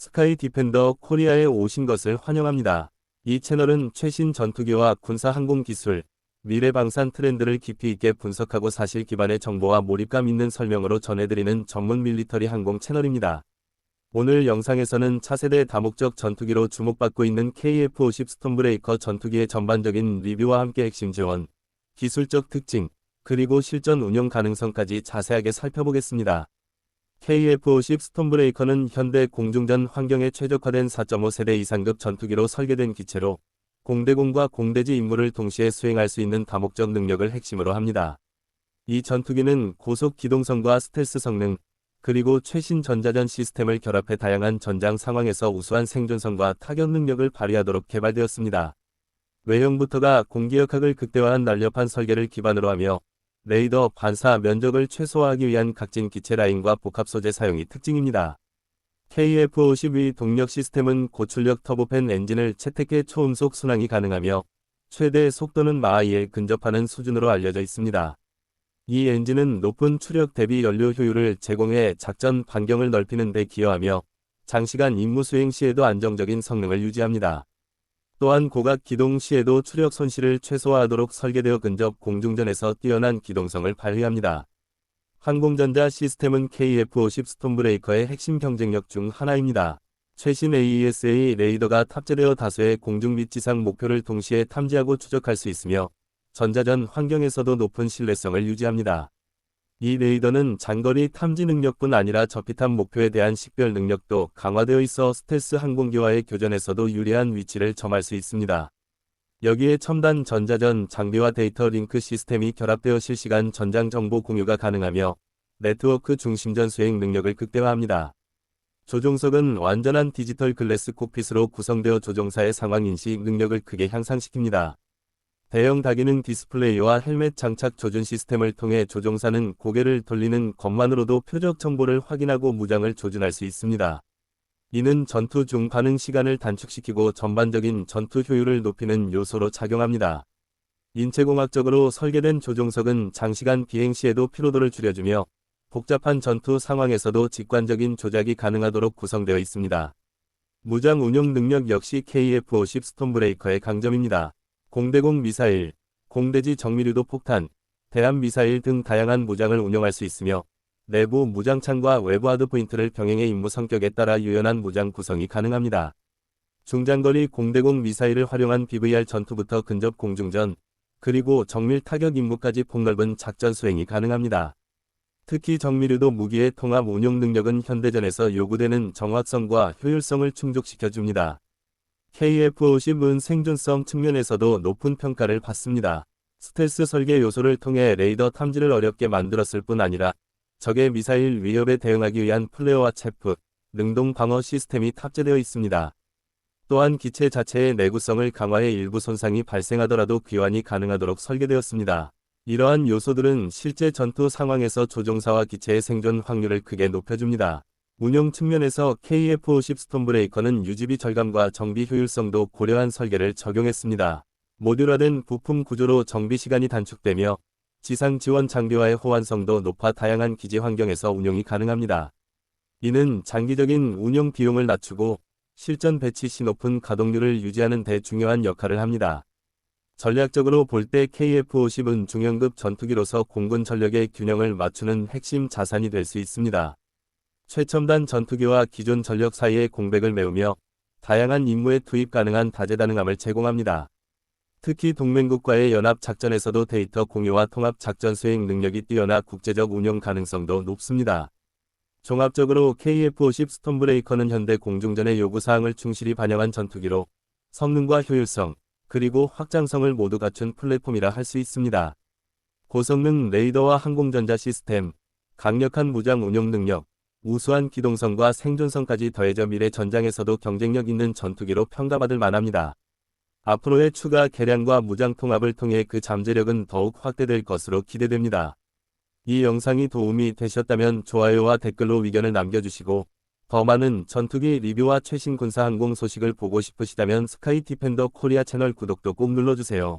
스카이 디펜더 코리아에 오신 것을 환영합니다. 이 채널은 최신 전투기와 군사 항공 기술, 미래 방산 트렌드를 깊이 있게 분석하고 사실 기반의 정보와 몰입감 있는 설명으로 전해드리는 전문 밀리터리 항공 채널입니다. 오늘 영상에서는 차세대 다목적 전투기로 주목받고 있는 KF-50 스톰브레이커 전투기의 전반적인 리뷰와 함께 핵심 지원, 기술적 특징, 그리고 실전 운영 가능성까지 자세하게 살펴보겠습니다. KF-50 스톰브레이커는 현대 공중전 환경에 최적화된 4.5세대 이상급 전투기로 설계된 기체로 공대공과 공대지 임무를 동시에 수행할 수 있는 다목적 능력을 핵심으로 합니다. 이 전투기는 고속 기동성과 스텔스 성능, 그리고 최신 전자전 시스템을 결합해 다양한 전장 상황에서 우수한 생존성과 타격 능력을 발휘하도록 개발되었습니다. 외형부터가 공기역학을 극대화한 날렵한 설계를 기반으로 하며 레이더 반사 면적을 최소화하기 위한 각진 기체 라인과 복합 소재 사용이 특징입니다. KF-52 동력 시스템은 고출력 터보팬 엔진을 채택해 초음속 순항이 가능하며 최대 속도는 마하 2에 근접하는 수준으로 알려져 있습니다. 이 엔진은 높은 추력 대비 연료 효율을 제공해 작전 반경을 넓히는 데 기여하며 장시간 임무 수행 시에도 안정적인 성능을 유지합니다. 또한 고각 기동 시에도 추력 손실을 최소화하도록 설계되어 근접 공중전에서 뛰어난 기동성을 발휘합니다. 항공전자 시스템은 KF-50 스톰브레이커의 핵심 경쟁력 중 하나입니다. 최신 AESA 레이더가 탑재되어 다수의 공중 및 지상 목표를 동시에 탐지하고 추적할 수 있으며 전자전 환경에서도 높은 신뢰성을 유지합니다. 이 레이더는 장거리 탐지 능력뿐 아니라 저피탄 목표에 대한 식별 능력도 강화되어 있어 스텔스 항공기와의 교전에서도 유리한 위치를 점할 수 있습니다. 여기에 첨단 전자전 장비와 데이터 링크 시스템이 결합되어 실시간 전장 정보 공유가 가능하며 네트워크 중심전 수행 능력을 극대화합니다. 조종석은 완전한 디지털 글래스 콕핏으로 구성되어 조종사의 상황 인식 능력을 크게 향상시킵니다. 대형 다기능 디스플레이와 헬멧 장착 조준 시스템을 통해 조종사는 고개를 돌리는 것만으로도 표적 정보를 확인하고 무장을 조준할 수 있습니다. 이는 전투 중 반응 시간을 단축시키고 전반적인 전투 효율을 높이는 요소로 작용합니다. 인체공학적으로 설계된 조종석은 장시간 비행 시에도 피로도를 줄여주며 복잡한 전투 상황에서도 직관적인 조작이 가능하도록 구성되어 있습니다. 무장 운용 능력 역시 KF-50 스톰브레이커의 강점입니다. 공대공 미사일, 공대지 정밀유도 폭탄, 대함 미사일 등 다양한 무장을 운영할 수 있으며 내부 무장창과 외부 하드포인트를 병행의 임무 성격에 따라 유연한 무장 구성이 가능합니다. 중장거리 공대공 미사일을 활용한 BVR 전투부터 근접 공중전, 그리고 정밀 타격 임무까지 폭넓은 작전 수행이 가능합니다. 특히 정밀유도 무기의 통합 운용 능력은 현대전에서 요구되는 정확성과 효율성을 충족시켜줍니다. KF-50은 생존성 측면에서도 높은 평가를 받습니다. 스텔스 설계 요소를 통해 레이더 탐지를 어렵게 만들었을 뿐 아니라 적의 미사일 위협에 대응하기 위한 플레어와 체프, 능동 방어 시스템이 탑재되어 있습니다. 또한 기체 자체의 내구성을 강화해 일부 손상이 발생하더라도 귀환이 가능하도록 설계되었습니다. 이러한 요소들은 실제 전투 상황에서 조종사와 기체의 생존 확률을 크게 높여줍니다. 운영 측면에서 KF-50 스톰브레이커는 유지비 절감과 정비 효율성도 고려한 설계를 적용했습니다. 모듈화된 부품 구조로 정비 시간이 단축되며 지상 지원 장비와의 호환성도 높아 다양한 기지 환경에서 운용이 가능합니다. 이는 장기적인 운영 비용을 낮추고 실전 배치 시 높은 가동률을 유지하는 데 중요한 역할을 합니다. 전략적으로 볼 때 KF-50은 중형급 전투기로서 공군 전력의 균형을 맞추는 핵심 자산이 될 수 있습니다. 최첨단 전투기와 기존 전력 사이의 공백을 메우며 다양한 임무에 투입 가능한 다재다능함을 제공합니다. 특히 동맹국과의 연합 작전에서도 데이터 공유와 통합 작전 수행 능력이 뛰어나 국제적 운영 가능성도 높습니다. 종합적으로 KF-50 스톰브레이커는 현대 공중전의 요구사항을 충실히 반영한 전투기로 성능과 효율성, 그리고 확장성을 모두 갖춘 플랫폼이라 할 수 있습니다. 고성능 레이더와 항공전자 시스템, 강력한 무장 운용 능력, 우수한 기동성과 생존성까지 더해져 미래 전장에서도 경쟁력 있는 전투기로 평가받을 만합니다. 앞으로의 추가 개량과 무장 통합을 통해 그 잠재력은 더욱 확대될 것으로 기대됩니다. 이 영상이 도움이 되셨다면 좋아요와 댓글로 의견을 남겨주시고 더 많은 전투기 리뷰와 최신 군사 항공 소식을 보고 싶으시다면 스카이 디펜더 코리아 채널 구독도 꼭 눌러주세요.